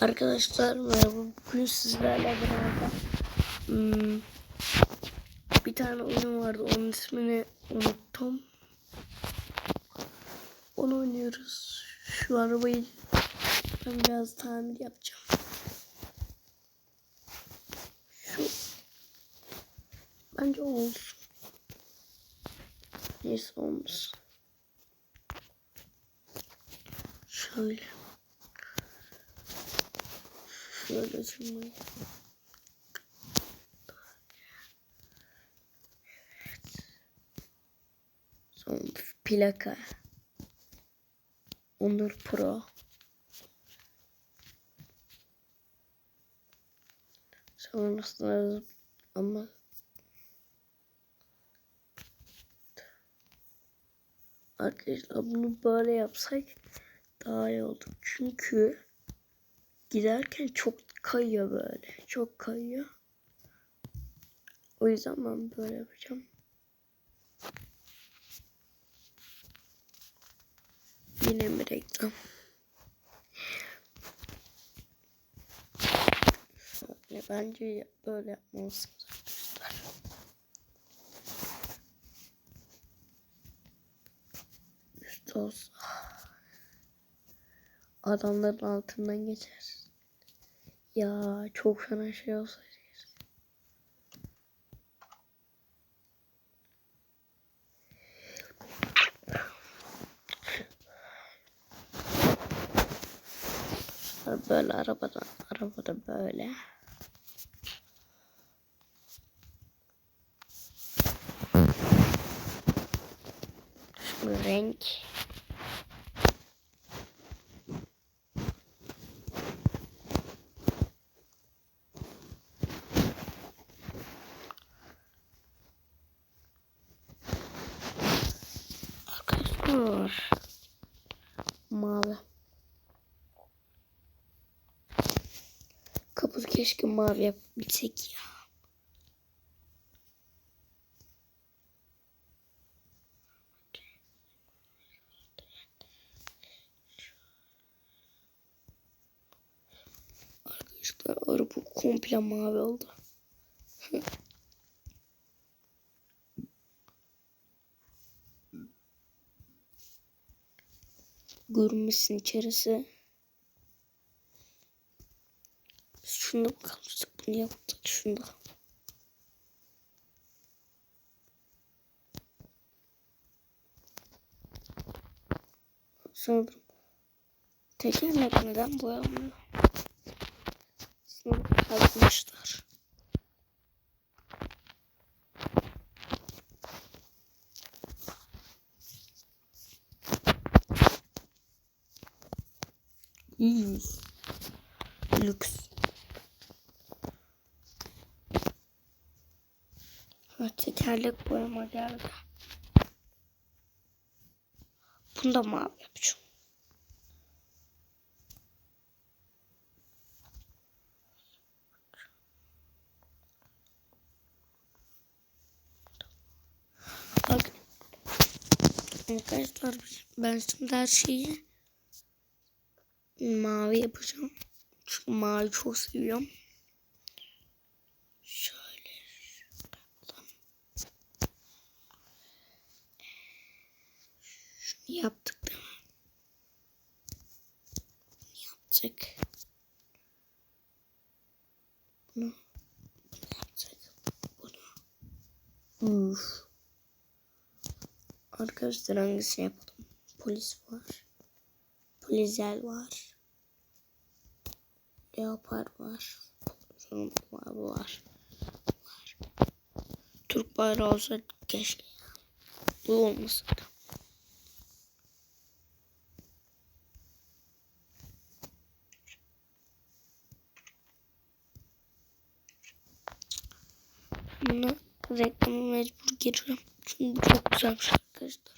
Arkadaşlar merhaba. Bugün sizlerle beraber hmm, bir tane oyun vardı. Onun ismini unuttum. Onu oynuyoruz. Şu arabayı ben biraz tamir yapacağım. Şu bence olsun. Neyse olmasın. Şöyle. Şöyle. Evet. Son plaka. Onur Pro. Sonrasında ama Arkadaşlar bunu böyle yapsak daha iyi olur. Çünkü giderken çok kayıyor böyle. Çok kayıyor. O yüzden ben böyle yapacağım. Yine mi reklam? Şöyle bence böyle yapmalısınız arkadaşlar. Üst olsa adamların altından geçer. Ya çok fena şey olsaydı. Böyle arabadan arabada böyle. Renk. Arkadaşlar. Mavi. Kapı keşke mavi yapabilsek ya. Arkadaşlar araba komple mavi oldu. Görünmüşsün içerisi. Şunda kalmıştık bunu yaptık şunda. Sanırım tekerlek neden boyanmıyor? Sanırım kazmışlar. İyiyiz. Lüks. Ha, tekerlek boyama geldi. Bunu da mavi yapacağım. Bak. Arkadaşlar ben şimdi her şeyi mavi yapacağım. Çünkü mavi çok seviyorum. Şöyle. Şunu yaptık değil mi? Yaptık. Bunu, bunu yaptık. Bunu. Uf. Arkadaşlar hangisini yapalım? Polis var. Polizel var. Leopar var. Var, var. var. Türk bayrağı olsa keşke. Bu olmasın da. Reklamı mecbur giriyorum. Çünkü çok güzelmiş arkadaşlar.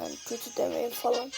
Yani kötü demeyin falan.